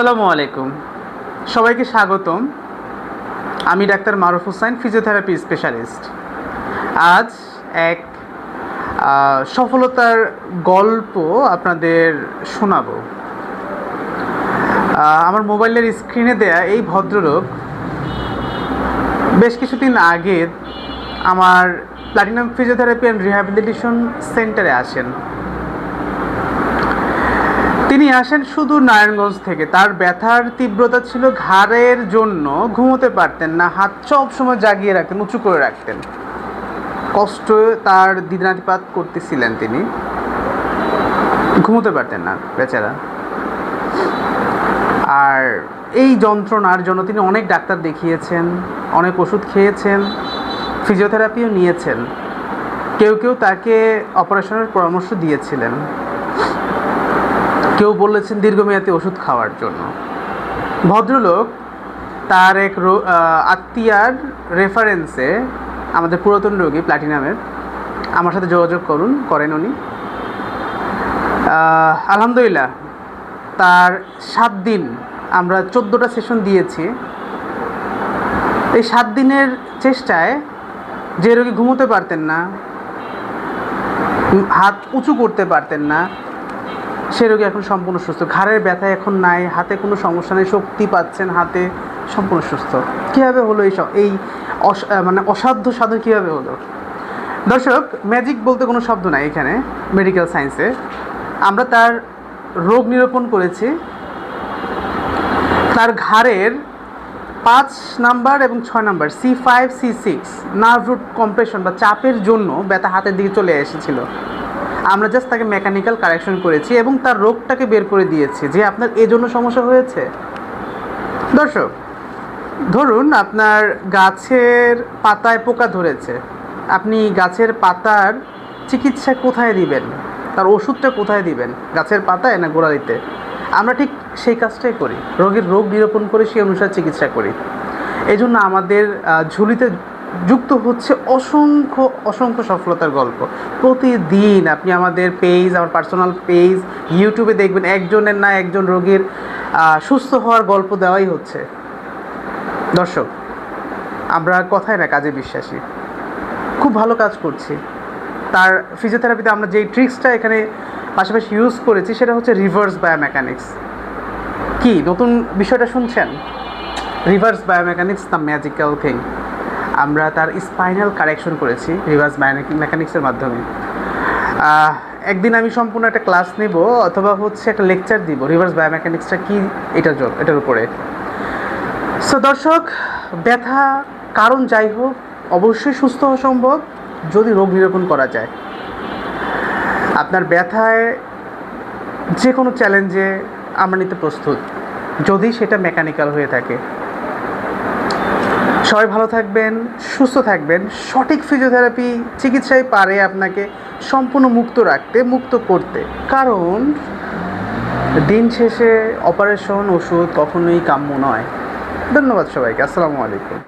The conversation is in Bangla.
আসসালামু আলাইকুম। সবাইকে স্বাগতম। আমি doctor Maruf Hossain physiotherapy specialist আজ এক সফলতার গল্প আপনাদের শোনাবো। আমার মোবাইলের স্ক্রিনে দেয়া এই ভদ্রলোক বেশ কিছুদিন আগে আমার প্লাটিনাম ফিজিওথেরাপি অ্যান্ড রিহ্যাবিলিটেশন সেন্টারে আসেন। তিনি আসেন শুধু নারায়ণগঞ্জ থেকে। তার ব্যথার তীব্রতা ছিল ঘাড়ের জন্য। ঘুমোতে পারতেন না, হাত সব সময় জাগিয়ে রাখতেন, উঁচু করে রাখতেন। কষ্ট তার দিনাতিপাত করতেছিলেন তিনি। ঘুমোতে পারতেন না বেচারা। আর এই যন্ত্রণার জন্য তিনি অনেক ডাক্তার দেখিয়েছেন, অনেক ওষুধ খেয়েছেন, ফিজিওথেরাপিও নিয়েছেন। কেউ কেউ তাকে অপারেশনের পরামর্শ দিয়েছিলেন। কেউ বলেছেন দীর্ঘমেয়াদী ওষুধ খাওয়ার জন্য। ভদ্রলোক তার এক আত্মীয়ার রেফারেন্সে আমাদের পুরাতন রোগী প্লাটিনামের, আমার সাথে যোগাযোগ করুন, করেন উনি। আলহামদুলিল্লাহ, তার সাত দিন আমরা চোদ্দোটা সেশন দিয়েছি। এই সাত দিনের চেষ্টায় যে রোগী ঘুমোতে পারতেন না, হাত উঁচু করতে পারতেন না সে রোগী এখন সম্পূর্ণ সুস্থ। ঘাড়ের ব্যথা এখন নাই, হাতে কোনো সমস্যা নেই, শক্তি পাচ্ছেন হাতে, সম্পূর্ণ সুস্থ। কীভাবে হলো এই এই মানে অসাধ্য সাধন কীভাবে হলো? দর্শক ম্যাজিক বলতে কোনো শব্দ নাই এখানে মেডিকেল সায়েন্সে আমরা তার রোগ নিরূপণ করেছি। তার ঘাড়ের পাঁচ নাম্বার এবং ছয় number C five C six nerve root compression বা চাপের জন্য ব্যথা হাতের দিকে চলে এসেছিল। আমরা জাস্ট তাকে মেকানিক্যাল কারেকশন করেছি এবং তার রোগটাকে বের করে দিয়েছি। যে আপনার এজন্য সমস্যা হয়েছে। দর্শক, ধরুন আপনার গাছের পাতায় পোকা ধরেছে। আপনি গাছের পাতার চিকিৎসা কোথায় দিবেন? তার ওষুধটা কোথায় দিবেন? গাছের পাতায় না গোড়ালিতে? আমরা ঠিক সেই কাজটাই করি। রোগীর রোগ নিরূপণ করে সেই অনুসারে চিকিৎসা করি। এই জন্য আমাদের ঝুলিতে যুক্ত হচ্ছে অসংখ্য অসংখ্য সফলতার গল্প। প্রতিদিন আপনি আমাদের পেজ আমার পার্সোনাল পেজ ইউটিউবে দেখবেন, একজনের না একজন রোগীর সুস্থ হওয়ার গল্প দেওয়াই হচ্ছে। দর্শক, আমরা কথায় না কাজে বিশ্বাসী। খুব ভালো কাজ করছি। তার ফিজিওথেরাপিতে আমরা যেই ট্রিক্সটা এখানে পাশাপাশি ইউজ করেছি, সেটা হচ্ছে রিভার্স বায়োমেকানিক্স কি, নতুন বিষয়টা শুনছেন? Reverse biomechanics the magical thing আমরা তার স্পাইনাল কারেকশন করেছি রিভার্স মেকানিক্সের মাধ্যমে। একদিন আমি সম্পূর্ণ একটা ক্লাস নেব, অথবা হচ্ছে একটা লেকচার দিব রিভার্স বায়োমেকানিক্সটা কি, এটার জন্য, এটার উপরে। সো দর্শক, ব্যথা, কারণ যাই হোক, অবশ্যই সুস্থ হওয়া সম্ভব, যদি রোগ নিরূপণ করা যায়। আপনার ব্যথায় যে কোনো চ্যালেঞ্জে আমরা নিতে প্রস্তুত, যদি সেটা মেকানিক্যাল হয়ে থাকে। সবাই ভালো থাকবেন, সুস্থ থাকবেন। সঠিক ফিজিওথেরাপি চিকিৎসায় পারে আপনাকে সম্পূর্ণ মুক্ত রাখতে, মুক্ত করতে। কারণ দিন শেষে অপারেশন ওষুধ কখনোই কাম্য নয়। ধন্যবাদ সবাইকে। আসসালামু আলাইকুম।